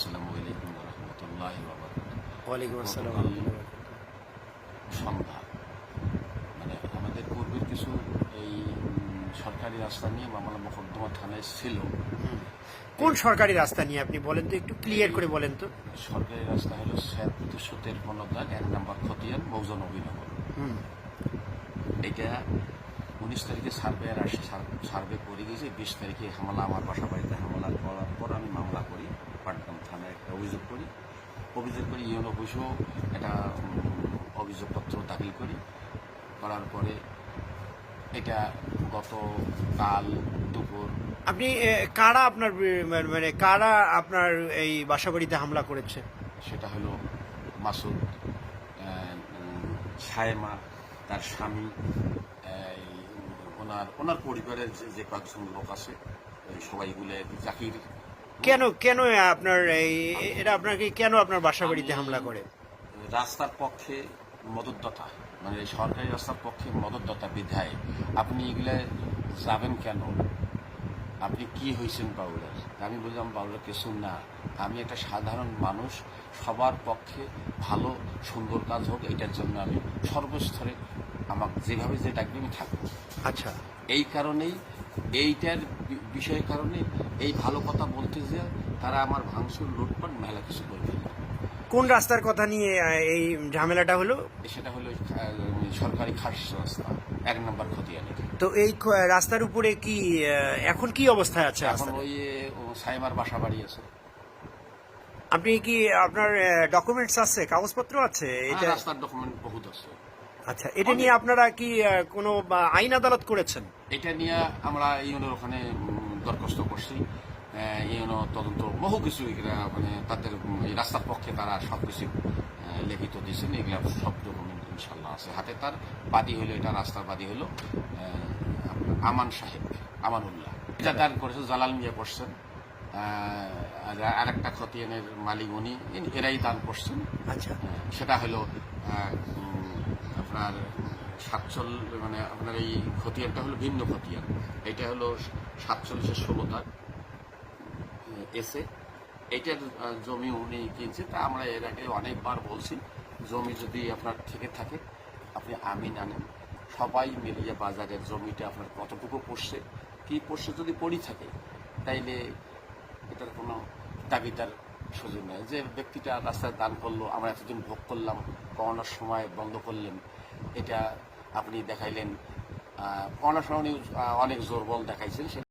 আসসালামু আলাইকুম রহমতুল্লাহ ওয়ালাইকুম আসসালাম সন্ধ্যা মানে আমাদের পূর্বের কিছু এই সরকারি রাস্তা নিয়ে মামলা মোকদ্দমা থানায় ছিল। কোন সরকারি রাস্তা নিয়ে আপনি বলেন তো একটু ক্লিয়ার করে বলেন তো। সরকারি রাস্তা হলো স্যার দুশো তেরপন্ন দাগ এক নম্বর খতিয়ান নবীনগর হুম। এটা উনিশ তারিখে সার্ভেয়ার আসে সার্ভে করে গেছে বিশ তারিখে হামলা আমার বাসা বাড়িতে হামলা করার পর আমি মামলা করি পাটগ্রাম থানায় একটা অভিযোগ করি ইউন অফিসেও একটা অভিযোগপত্র দাখিল করি। করার পরে এটা গত কাল দুপুর আপনি কারা আপনার মানে কারা আপনার এই বাসাবাড়িতে হামলা করেছে? সেটা হলো মাসুদ সায়েমা তার স্বামী এই, ওনার ওনার পরিবারের যে যে কয়েকজন লোক আছে সবাইগুলো জাকির কেন কেন আপনার এই এটা আপনাকে কেন আপনার বাসাবাড়িতে হামলা করে? রাস্তার পক্ষে মদতদাতা মানে এই সরকারি রাস্তার পক্ষে মদতদাতা বিধায় আপনি এগুলা যাবেন কেন? আপনি কি হয়েছেন বাউলার? আমি বললাম বাউলার কিছু না। আমি একটা সাধারণ মানুষ সবার পক্ষে ভালো সুন্দর কাজ হোক এটার জন্য আমি সর্বস্তরে আমাকে যেভাবে যে ডাকবে আমি থাকব। আচ্ছা। এই কারণেই এইটার বিষয়ের কারণে এই ভালো কথা বলতে যে তারা আমার ভাঙচুর লুটপাট মেলা কিছু করে ফেলল। কোন রাস্তার কথা নিয়ে এই ঝামেলাটা হলো? সেটা হলো সরকারি খাস রাস্তা এক নম্বর খতিয়ানি তো এই রাস্তার উপরে কি এখন কি অবস্থায় আছে এখন ওই সাইমার বাসা বাড়ি আছে। আপনি কি আপনার ডকুমেন্টস আছে? কাগজপত্র আছে? এটা রাস্তার ডকুমেন্ট বহুত আছে। আচ্ছা এটা নিয়ে আপনারা কি কোনো আইন আদালত করেছেন? এটা নিয়ে আমরা ইউনোর ওখানে দরখাস্ত করছি। ইউনো তদন্ত বহু কিছু মানে তাদের রাস্তার পক্ষে তারা সব কিছু লিখিত দিয়েছেন। এগুলা সব ডকুমেন্ট ইনশাল্লাহ আছে হাতে তার। বাদী হলো এটা রাস্তার বাদী হলো আমান সাহেব আমানুল্লাহ। এটা দান করেছে জালাল মিয়া করছেন আর আরেকটা খতিয়ানের মালিক উনি এরাই দান করছেন। আচ্ছা। সেটা হলো আপনার সাতচল মানে আপনার এই খতিয়ানটা হলো ভিন্ন খতিয়ান। এটা হলো সাতচল্লিশের ষোলো তার এসে এইটার আহ, জমি উনি কিনছে তা আমরা এর আগে অনেকবার বলছি জমি যদি আপনার থেকে থাকে আপনি আমিন আনেন। সবাই মিলিয়ে বাজারের জমিটা আপনার কতটুকু পড়ছে কি পড়ছে যদি পড়ি থাকে তাইলে এটার কোনো দাবিদার সুযোগ নেই। যে ব্যক্তিটা রাস্তায় দান করল আমরা এতদিন ভোগ করলাম করোনার সময় বন্ধ করলেন এটা আপনি দেখাইলেন করোনার সময় উনি, অনেক জোর বল দেখাইছেন